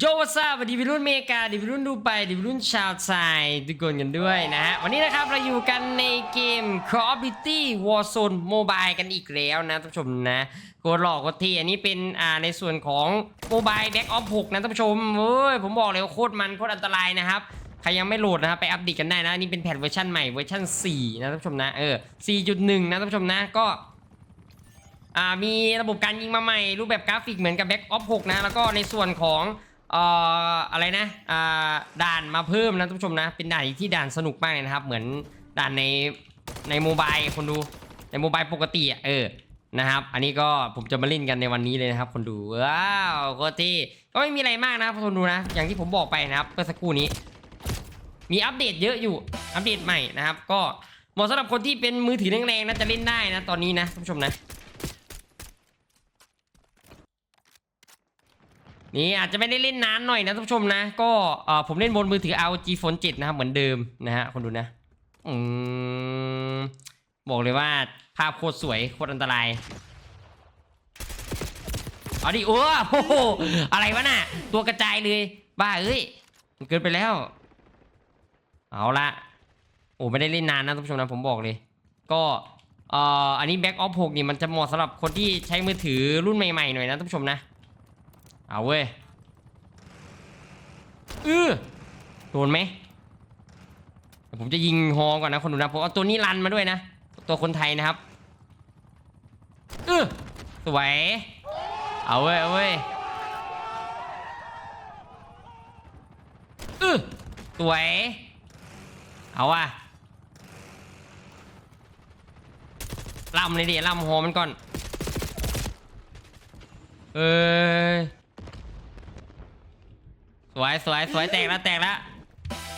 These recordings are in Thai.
โยวัสาสวัสดีวิรุ่นเมกาดิวิรุ่นดูไปดิวิรุ่นชาวไทยทุกคนกันด้วยนะฮะ วันนี้นะครับเราอยู่กันในเกม Call of Duty Warzone Mobile กันอีกแล้วนะท่านผู้ชมนะกดหลอกกดทีอันนี้เป็นอ่าในส่วนของ Mobile Back of 6นะท่านผู้ชมเฮ้ยผมบอกเลยว่าโคตรมันโคตรอันตรายนะครับใครยังไม่โหลดนะครับไปอัปเดตกันได้นะนนี่เป็นแพทเวอร์ชันใหม่เวอร์ชัน4นะท่านผู้ชมนะเออ4.1นะท่านผู้ชมนะก็อ่ามีระบบการยิงมาใหม่รูปแบบกราฟิกเหมือนกับ Back of 6นะแล้วก็ในส่วนของ เอ่ออะไรนะอ่าด่านมาเพิ่มนะท่านผู้ชมนะ เป็นด่านที่ด่านสนุกมากเลยนะครับ เหมือนด่านในในโมบายคนดูในโมบายปกติอะเออนะครับ อันนี้ก็ผมจะมาเล่นกันในวันนี้เลยนะครับ คนดูว้าวโคตรที่ก็ไม่มีอะไรมากนะครับคนดูนะ อย่างที่ผมบอกไปนะครับเมื่อสักครู่นี้ มีอัปเดตเยอะอยู่อัปเดตใหม่นะครับ ก็เหมาะสำหรับคนที่เป็นมือถือแรงๆนะจะเล่นได้นะตอนนี้นะท่านผู้ชมนะ นี่อาจจะไม่ได้เล่นนานหน่อยนะท่านผู้ชมนะ ก็เออผมเล่นบนมือถือ ROG Phone 7 นะครับ เหมือนเดิมนะฮะคนดูนะอืมบอกเลยว่าภาพโคตรสวยโคตรอันตรายเอาดิโอ้โหอะไรวะน่ะ ตัวกระจายเลย บ้าเอ้ยมันเกินไปแล้ว เอาละโอ้ไม่ได้เล่นนานนะท่านผู้ชมนะผมบอกเลย ก็อ่ออันนี้ Back of 6นี่มันจะเหมาะสำหรับคนที่ใช้มือถือรุ่นใหม่ๆหน่อยนะท่านผู้ชมนะ เอาเว้ยอือโดนไหมผมจะยิงฮอก่อนนะคนดูนะผมเอาตัวนี้รันมาด้วยนะ ตัวคนไทยนะครับเออสวย เอาเว้ยเอาเว้ยเออสวย เอาว่ะล่ำเลยดิล่ำฮอมันก่อน เอ้ย สวยสวยสวยแตกแล้วแตกแล้ว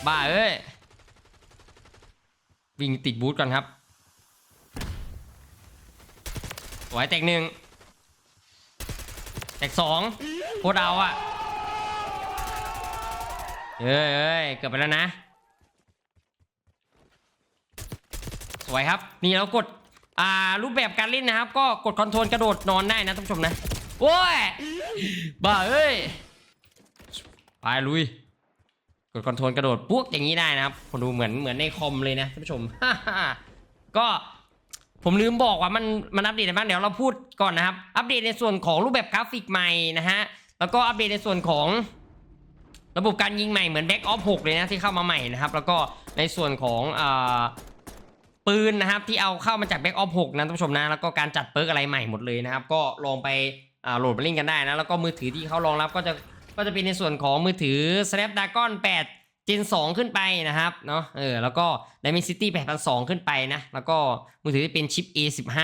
บ้าเอ้ยวิ่งติดบูทก่อนครับ สวยแตกหนึ่งแตกสองโคตรเอาอะเอ้ยเอ้ยเกือบไปแล้วนะ สวยครับ นี่เรากด อ่า รูปแบบการเล่นนะครับ ก็กดคอนโทรลกระโดดนอนได้นะท่านผู้ชมนะโอ้ย บ้าเอ้ย ไปลุย กดคอนโทรลกระโดดปุ๊กอย่างนี้ได้นะครับคนดูเหมือนเหมือนในคอมเลยนะท่านผู้ชม ก็ผมลืมบอกว่ามันมันอัปเดตอะไรบ้างเดี๋ยวเราพูดก่อนนะครับ อัปเดตในส่วนของรูปแบบกราฟิกใหม่นะฮะแล้วก็อัปเดตในส่วนของระบบการยิงใหม่เหมือน Back of 6เลยนะที่เข้ามาใหม่นะครับ แล้วก็ในส่วนของอปืนนะครับที่เอาเข้ามาจาก Back of 6นะท่านผู้ชมนะแล้วก็การจัดเปิร์กอะไรใหม่หมดเลยนะครับ ก็ลองไปโหลดมาเล่นกันได้นะแล้วก็มือถือที่เขารองรับก็จะ ก็จะเป็นในส่วนของมือถือ Snapdragon 8 Gen 2 ขึ้นไปนะครับเนาะเออแล้วก็ Dimensity 8200ขึ้นไปนะแล้วก็มือถือที่เป็นชิป A15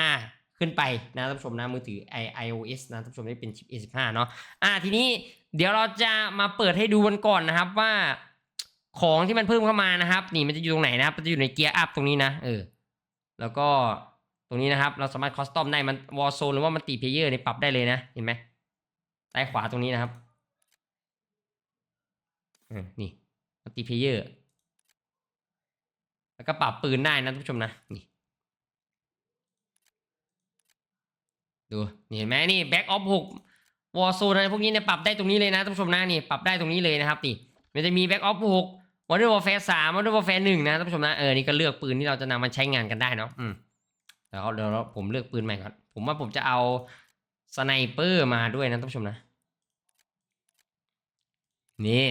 ขึ้นไปนะท่านผู้ชมนะมือถือ i iOS นะท่านผู้ชมที่เป็นชิป A15 เนาะอะทีนี้เดี๋ยวเราจะมาเปิดให้ดูกันก่อนนะครับว่าของที่มันเพิ่มเข้ามานะครับ นี่มันจะอยู่ตรงไหนนะครับมันจะอยู่ในเกียร์อัพตรงนี้นะเออแล้วก็ตรงนี้นะครับ เราสามารถคอสตอมได้มันวอลโซนหรือว่ามันตีเพเยอร์ในปรับได้เลยนะ เห็นไหมใต้ขวาตรงนี้นะครับ นี่มัลติเพเยอร์ แล้วก็ปรับปืนได้นะท่านผู้ชมนะ นี่ ดู นี่เห็นไหมนี่แบ็กออฟหกวอร์โซนอะไรพวกนี้เนี่ยปรับได้ตรงนี้เลยนะท่านผู้ชมนะนี่ปรับได้ตรงนี้เลยนะครับนี่มันจะมีแบ็กออฟหกวอร์เดอร์วอร์แฟร์สามวอร์เดอร์วอร์แฟร์หนึ่งนะท่านผู้ชมนะเออนี่ก็เลือกปืนที่เราจะนำมาใช้งานกันได้เนาะอืมเดี๋ยวเดี๋ยวผมเลือกปืนใหม่ก่อนผมว่าผมจะเอาสไนเปอร์มาด้วยนะท่านผู้ชมนะนี่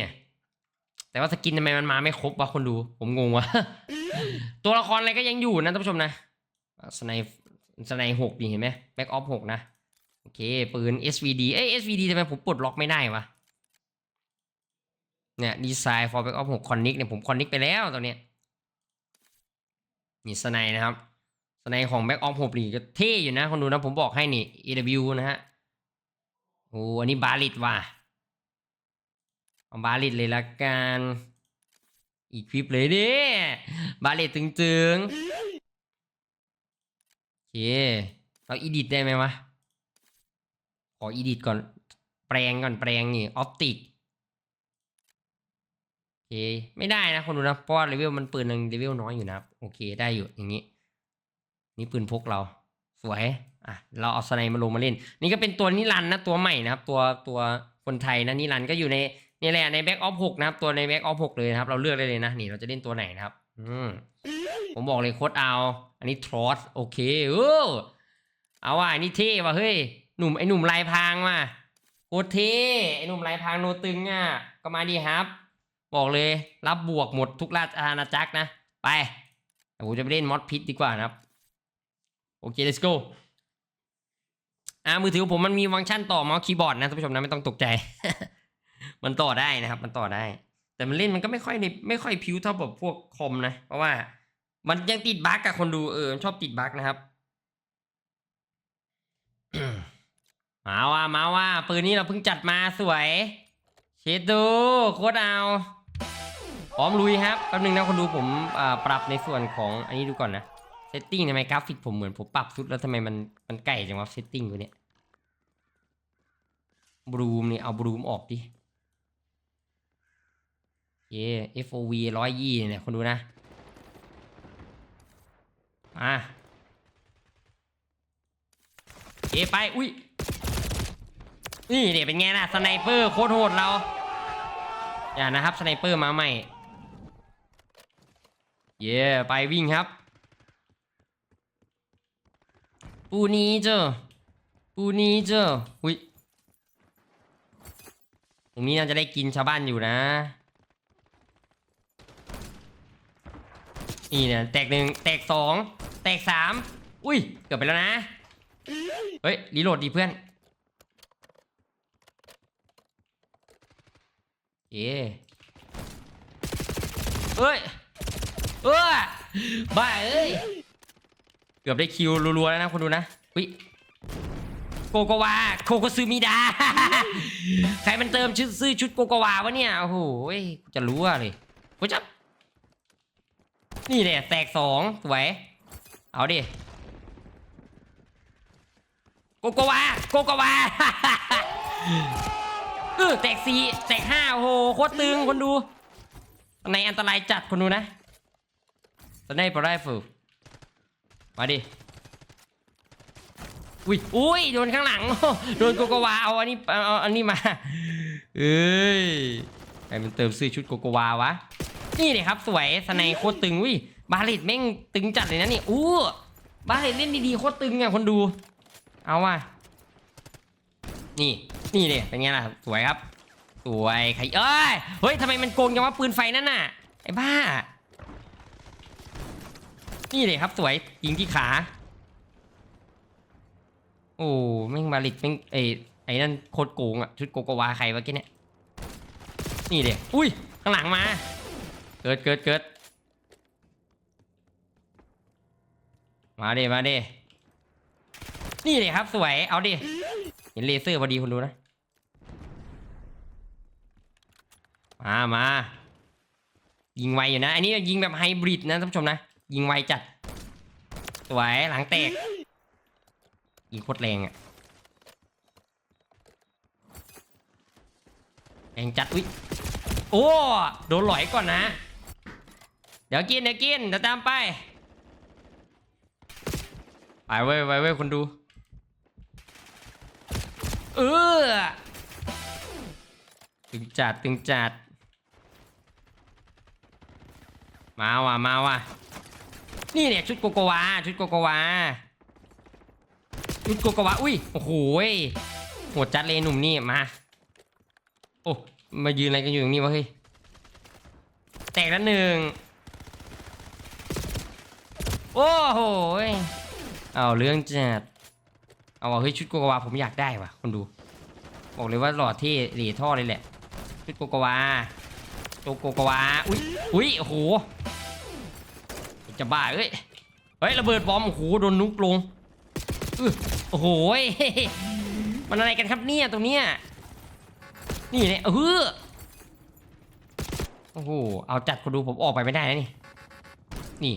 แต่ว่าสกินทำไมมันมาไม่ครบวะคนดู ผมงงวะตัวละครอะไรก็ยังอยู่นะท่านผู้ชมนะสไนสไนหกนี่เห็นไหมแบ็กออฟหกนะ โอเค ปืน SVD เอ้ย SVD ทำไมผมปลดล็อกไม่ได้วะเนี่ยดีไซน์ for back of 6 connect เนี่ยผม connect ไปแล้วตอนเนี้ยนี่สไนนะครับสไนของ back of 6นี่ก็เท่อยู่นะคนดูนะผมบอกให้นี่ AW นะฮะโอ้อันนี้บาลิตว่ะ เอาบาลิตเลยละกัน อีกคลิปเลยดิบาลิตตึงๆโอเค เราอีดิทได้ไหมวะ ขออีดิทก่อน แปลงก่อนแปลงนี่ออปติกโอเค ไม่ได้นะคนดูนะเพราะเลเวลมันปืนหนึ่งเลเวลน้อยอยู่นะโอเคได้อยู่อย่างนี้ นี่ปืนพกเรา สวยอะเราเอาสไนมาลงมาเล่น นี่ก็เป็นตัวนิรันนะตัวใหม่นะครับ ตัวตัวคนไทยนะนิรันก็อยู่ใน นี่แหละในแบ็กออฟหกนะครับตัวในแบ็กออฟหกเลยนะครับเราเลือกได้เลยนะนี่เราจะเล่นตัวไหนนะครับ อืมผมบอกเลยโค้ดเอา อันนี้ทรอสโอเคเออเอาว่ะอันนี้เท่ว่ะเฮ้ยหนุ่มไอ้หนุ่มลายพรางว่ะโคตรเท่ไอ้หนุ่มลายพรางโนตึงอะก็มาดีครับ บอกเลยรับบวกหมดทุกราชอาณาจักรนะไปผมจะไปเล่นมอดพิษดีกว่านะครับโอเค let's go อ่ามือถือผมมันมีฟังก์ชันต่อเมาส์คีย์บอร์ดนะท่านผู้ชมนะไม่ต้องตกใจ มันต่อได้นะครับ มันต่อได้ แต่มันเล่นมันก็ไม่ค่อยในไม่ค่อยพิ้วเท่าแบบพวกคอมนะ เพราะว่ามันยังติดบั๊กกับคนดูเออชอบติดบั๊กนะครับมาว่ามาว่าปืนนี้เราเพิ่งจัดมาสวย เชดดูโคตรเอาพร้อมลุยครับแป๊บนึงนะคนดูผมปรับในส่วนของอันนี้ดูก่อนนะเซตติ้งทำไมกราฟิกผมเหมือนผมปรับสุดแล้วทำไมมันมันไก่จังวะเซตติ้งกูเนี่ยบลูมนี่เอาบลูมออกดิ เย่ FOV ร้อยยี่เนี่ยคนดูนะมาเอไป อุ้ย นี่เดี๋ยวเป็นไงนะสไนเปอร์โคตรโหดเรา อย่านะครับสไนเปอร์มาใหม่ เย่ไปวิ่งครับ ปูนี้เจอ ปูนี้เจอ อุ้ย ตรงนี้น่าจะได้กินชาวบ้านอยู่นะ นี่เนี่ยแตกหนึ่งแตกสองแตกสามอุ้ย เกือบไปแล้วนะ เฮ้ยรีโหลดดีเพื่อนเอ๊เอ้ยเอ้ยบ้าเอ้ย เกือบได้คิวรัวๆแล้วนะคุณดูนะวิโกโกวาโคโกซึมิดา ใครมันเติมชุดซื้อชุดโกโกวาวะเนี่ย โอ้โหจะรู้อะเลยกูจะ นี่แหละแตกสองสวย เอาดิโกโกวาโกโกวาเออแตกสี่แตกห้าโอ้โหโคตรตึงคนดูในอันตรายจัดคนดูนะตอนนี้ปลายฝึกมาดิอุ้ยอุ้ยโดนข้างหลังโดนโกโกวาเอาอันนี้เอาเอาอันนี้มาเอ้ยใครมันเติมซื้อชุดโกโกวาวะ นี่เลยครับสวยสไนโคตรตึงวิบาเลตแม่งตึงจัดเลยนะนี่อู้บาเลตเล่นดีๆโคตรตึงอะคนดู เอาว่ะนี่นี่เนี่ยเป็นไงล่ะสวยครับ สวยใครเอ้ยเฮ้ยทำไมมันโกงจังวะปืนไฟนั่นน่ะไอ้บ้า นี่เลยครับสวยยิงที่ขา โอ้แม่งมาลิดแม่งไอ้ไอ้นั่นโคตรโกงอะชุดโกโกวาใครวะแกเนี่ยนี่เด็อุ้ยข้างหลังมา เกิดเกิดเกิดมาเดมาเดนี่เลยครับสวย เอาดิ เห็นเลเซอร์พอดีคุณดูนะ มามายิงไวอยู่นะ อันนี้ยิงแบบไฮบริดนะท่านผู้ชมนะ ยิงไวจัด สวยหลังแตก ยิงโคตรแรงอะแรงจัด อุ้ยโอ้ โดนหลอยก่อนนะ ดี๋ยวกินเดี๋ยวกินเดี๋ยวตามไป ไปเว้ยไปเว้ยคนดู เออตึงจัดตึงจัด มาว่ะมาว่ะนี่เนี่ยชุดโกโกวาชุดโกโกวาชุดโกโกวาอุ้ยโอ้โหโหดจัดเลยหนุ่มนี่มาโอ้มายืนอะไรกันอยู่ตรงนี้วะเฮ้ยแตกแล้วหนึ่ง โอ้โหเอาเรื่องจัดเอาว่ะเฮ้ยชุดโกโกวาผมอยากได้ว่ะคนดู บอกเลยว่าหล่อเท่หรีท่อเลยแหละ ชุดโกโกวาโจโกโกวาอุ้ยอุ้ยโอ้โหจะบ้าเอ้ยเฮ้ยระเบิดบอมโอ้โหโดนนุกลงโอ้โหมันอะไรกันครับเนี่ยตรงเนี้ยนี่เนี่ยเออโอ้โหเอาจัดคนดูผมออกไปไม่ได้นะนี่นี่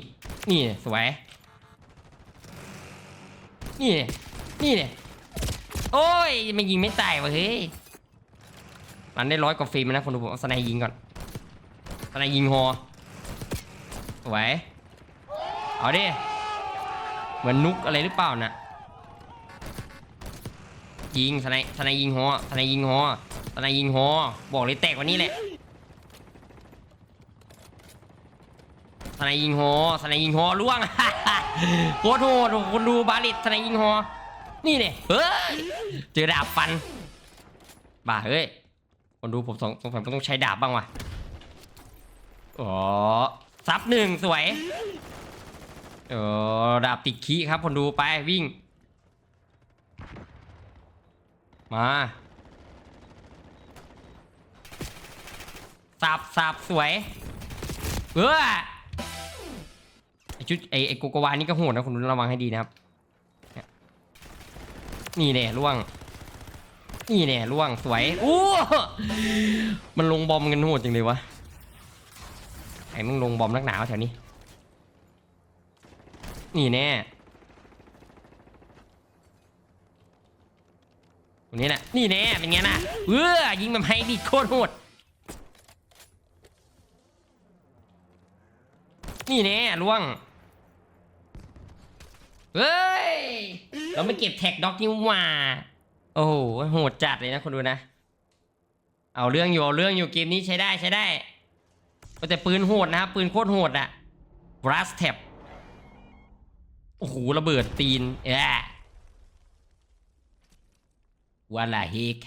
นี่สวย นี่ นี่เนี่ยโอ้ยไม่ยิงไม่ตายวะเฮ้ย มันได้ร้อยกว่าฟิล์มนะคนดูผมเอาสไนยิงก่อนสไนยิงฮอสวย เอาดิ เหมือนนุกอะไรหรือเปล่าน่ะยิงสไนสไนยิงฮอสไนยิงฮอสนายยิงฮอบอกเลยแตกวันนี้แหละ นายยิงฮอสนายยิงฮอล่วงโคตรโหดคนดูบาลิตสนายยิงฮอนี่เนี่ยเฮ้ยเจอดาบฟันบ้าเฮ้ยคนดูผมสองสงสัยผมต้องใช้ดาบบ้างว่ะอ๋อซับหนึ่งสวยเออดาบติดขี้ครับคนดูไปวิ่ง มาสับสับสวยเออ ไอชุดไอไอโกโกวานี่ก็โหดนะคุณระวังให้ดีนะครับนี่ยนี่แน่ล่วง นี่แน่ล่วงสวยอู้มันลงบอมกันโหดจริงเลยวะไอ้มึงลงบอมนักหนาวแถวนี้ นี่แน่ตรงนี้แหละนี่แน่เป็นไงนะเออยิงแบบไฮดิโคตรโหดนี่แน่ล่วง เฮ้ย เราไม่เก็บแท็กด็อกนี่หว่า โอ้โหโหดจัดเลยนะคนดูนะ เอาเรื่องอยู่เอาเรื่องอยู่เกมนี้ใช้ได้ใช้ได้แต่ปืนโหดนะครับปืนโคตรโหดอะ brass tap โอ้โหระเบิดตีนเอ๊ะวาลาเฮก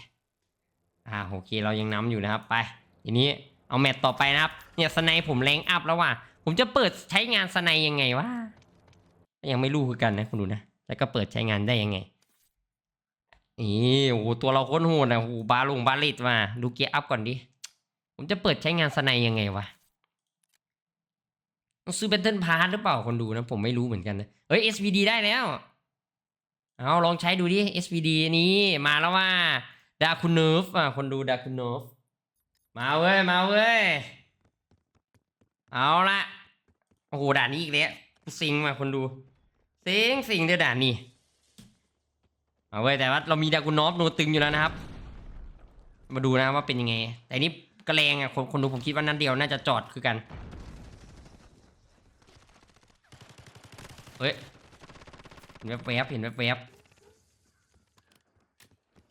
อ่าโอเคเรายังน้ำอยู่นะครับไปทีนี้เอาแมตต์ต่อไปนะครับ เนี่ยสไนผมแรงอัพแล้วว่ะผมจะเปิดใช้งานสไนยังไงวะ ยังไม่รู้คือกันนะคุณดูนะ แล้วก็เปิดใช้งานได้ยังไงนี่โอ้ตัวเราโคตรโหดนะโอ้บาลงบาลิตมา ดูเกียร์อัพก่อนดิ ผมจะเปิดใช้งานสไนป์ยังไงวะต้องซื้อแบตเทิลพาร์หรือเปล่าคนดูนะ ผมไม่รู้เหมือนกันนะ เฮ้ย SVD ได้แล้ว เอาลองใช้ดูดิ SVD นี้มาแล้วว่าดาคุณเนิร์ฟอะคนดูดาคุณเนิร์ฟมาเว้ย มาเว้ย เอาละโอ้โหด่านนี้อีกแล้ว สิงมาคนดูสิงสิงเดี๋ยวด่านนี้มาเว้แต่ว่าเรามีดาคุณนอฟโนตึงอยู่แล้วนะครับ มาดูนะว่าเป็นยังไง แต่นี่กระแรงอะคนคนดูผมคิดว่านั้นเดียวน่าจะจอดคือกันเฮ้ยเห็นแวบๆเห็นแวบๆ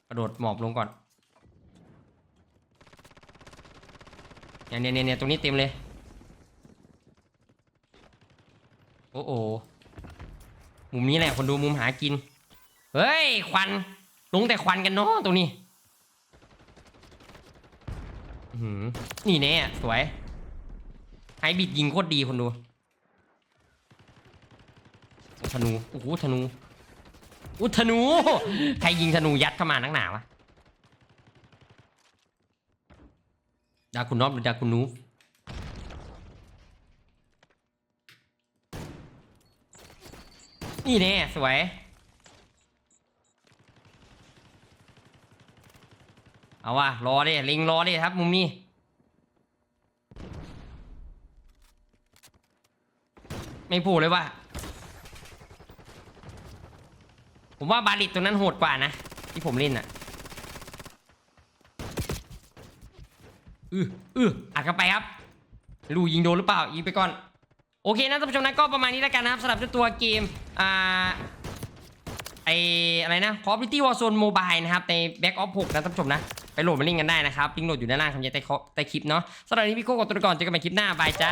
กระโดดหมอบลงก่อนเนี่ยเนี่ยเนี่ยตรงนี้เต็มเลย โอ้โหมุมนี้แหละคนดูมุมหากิน เฮ้ย ควันลงแต่ควันกันเนาะตรงนี้หือนี่แน่สวยไฮบิดยิงโคตรดีคนดูธนูโอ้โหธนูอุยธนู ใครยิงธนูยัดเข้ามานักหนาวะดาคุณนอบหรือดาคุณนูฟ นี่แน่สวย เอาว่ะรอดิลิงรอดิครับ มุมนี้ไม่พูดเลยว่า ผมว่าบาลิตตัวนั้นโหดกว่านะ ที่ผมเล่นอะอืออืออัดเข้าไปครับไม่รู้ยิงโดนหรือเปล่ายิงไปก่อน โอเคนะท่านผู้ชมนะก็ประมาณนี้แล้วกันนะครับสำหรับตัวเกม อ่าไออะไรนะ Call of Duty Warzone Mobile นะครับ ใน Back of 6นะท่านผู้ชมนะ ไปโหลดมาเล่นกันได้นะครับลิงก์โหลดอยู่ด้านล่างคำยันใต้คอใต้คลิปเนาะสำหรับวันนี้พี่โก้กับตัวก่อนเจอกันใหม่คลิปหน้าบายจ้า